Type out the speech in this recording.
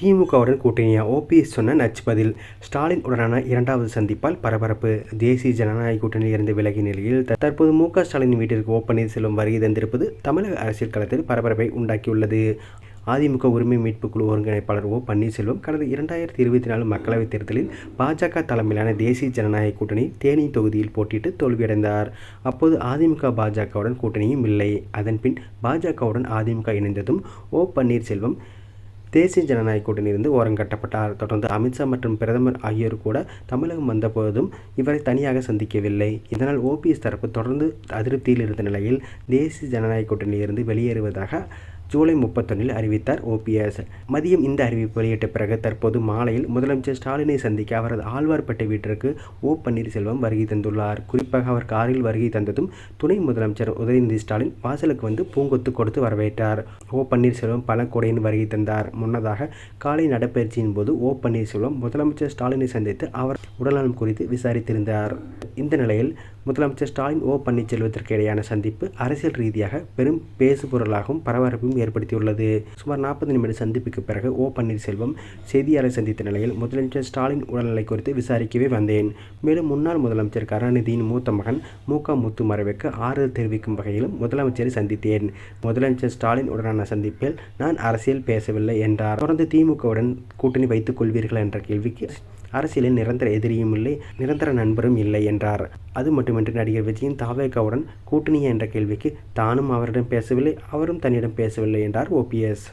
திமுகவுடன் கூட்டணியா? ஓபிஎஸ் சொன்ன நச்சு பதில். ஸ்டாலின் உடனான இரண்டாவது சந்திப்பால் பரபரப்பு. தேசிய ஜனநாயக கூட்டணியில் இருந்து விலகிய நிலையில் தற்போது மு. க. ஸ்டாலின் வீட்டிற்கு ஓ பன்னீர்செல்வம் வருகை தந்திருப்பது தமிழக அரசியல் களத்தில் பரபரப்பை உண்டாக்கியுள்ளது. அதிமுக உரிமை மீட்பு குழு ஒருங்கிணைப்பாளர் ஓ. பன்னீர்செல்வம் கடந்த இரண்டாயிரத்தி இருபத்தி நாலு மக்களவைத் தேர்தலில் பாஜக தலைமையிலான தேசிய ஜனநாயக கூட்டணி தேனி தொகுதியில் போட்டியிட்டு தோல்வியடைந்தார். அப்போது அதிமுக பாஜகவுடன் கூட்டணியும் இல்லை. அதன்பின் பாஜகவுடன் அதிமுக இணைந்ததும் ஓ. பன்னீர்செல்வம் தேசிய ஜனநாயக கூட்டணியிலிருந்து ஓரங்கட்டப்பட்டார் தொடர்ந்து அமித்ஷா மற்றும் பிரதமர் ஆகியோர் கூட தமிழகம் வந்தபோதும் இவரை தனியாக சந்திக்கவில்லை. இதனால் ஓபிஎஸ் தரப்பு தொடர்ந்து அதிருப்தியில் இருந்த நிலையில் தேசிய ஜனநாயக கூட்டணியிலிருந்து வெளியேறுவதாக ஜூலை முப்பத்தொன்னில் அறிவித்தார் ஓபிஎஸ் மதியம் இந்த அறிவிப்பு வெளியிட்ட பிறகு தற்போது மாலையில் முதலமைச்சர் ஸ்டாலினை சந்திக்க அவரது ஆழ்வார்பேட்டை வீட்டிற்கு ஓ பன்னீர்செல்வம் வருகை தந்துள்ளார். குறிப்பாக அவர் காரில் வருகை தந்ததும் துணை முதலமைச்சர் உதயநிதி ஸ்டாலின் வாசலுக்கு வந்து பூங்கொத்து கொடுத்து வரவேற்றார். ஓ பன்னீர்செல்வம் பல கொடையின் வருகை தந்தார். முன்னதாக காலை நடைபயிற்சியின் போது ஓ பன்னீர்செல்வம் முதலமைச்சர் ஸ்டாலினை சந்தித்து அவர் உடல்நலம் குறித்து விசாரித்திருந்தார். இந்த நிலையில் முதலமைச்சர் ஸ்டாலின் ஓ பன்னீர்செல்வத்திற்கு இடையான சந்திப்பு அரசியல் ரீதியாக பெரும் பேசுபொருளாகவும் பரபரப்பையும் ஏற்படுத்தியுள்ளது. சுமார் நாற்பது நிமிட சந்திப்புக்கு பிறகு ஓ பன்னீர்செல்வம் செய்தியாளரை சந்தித்த நிலையில் முதலமைச்சர் ஸ்டாலின் உடல்நிலை குறித்து விசாரிக்கவே வந்தேன். மேலும் முன்னாள் முதலமைச்சர் கருணாநிதியின் மூத்த மகன் மு க முத்து மறைவுக்கு ஆறுதல் தெரிவிக்கும் வகையிலும் முதலமைச்சரை சந்தித்தேன். முதலமைச்சர் ஸ்டாலின் உடனான சந்திப்பில் நான் அரசியல் பேசவில்லை என்றார். தொடர்ந்து திமுகவுடன் கூட்டணி வைத்துக் கொள்வீர்கள் என்ற கேள்விக்கு அரசியலில் நிரந்தர எதிரியும் இல்லை நிரந்தர நண்பரும் இல்லை என்றார். அது மட்டுமின்றி நடிகர் விஜயின் தாவேகாவுடன் கூட்டணியா என்ற கேள்விக்கு தானும் அவரிடம் பேசவில்லை அவரும் தன்னிடம் பேசவில்லை என்றார் ஓபிஎஸ்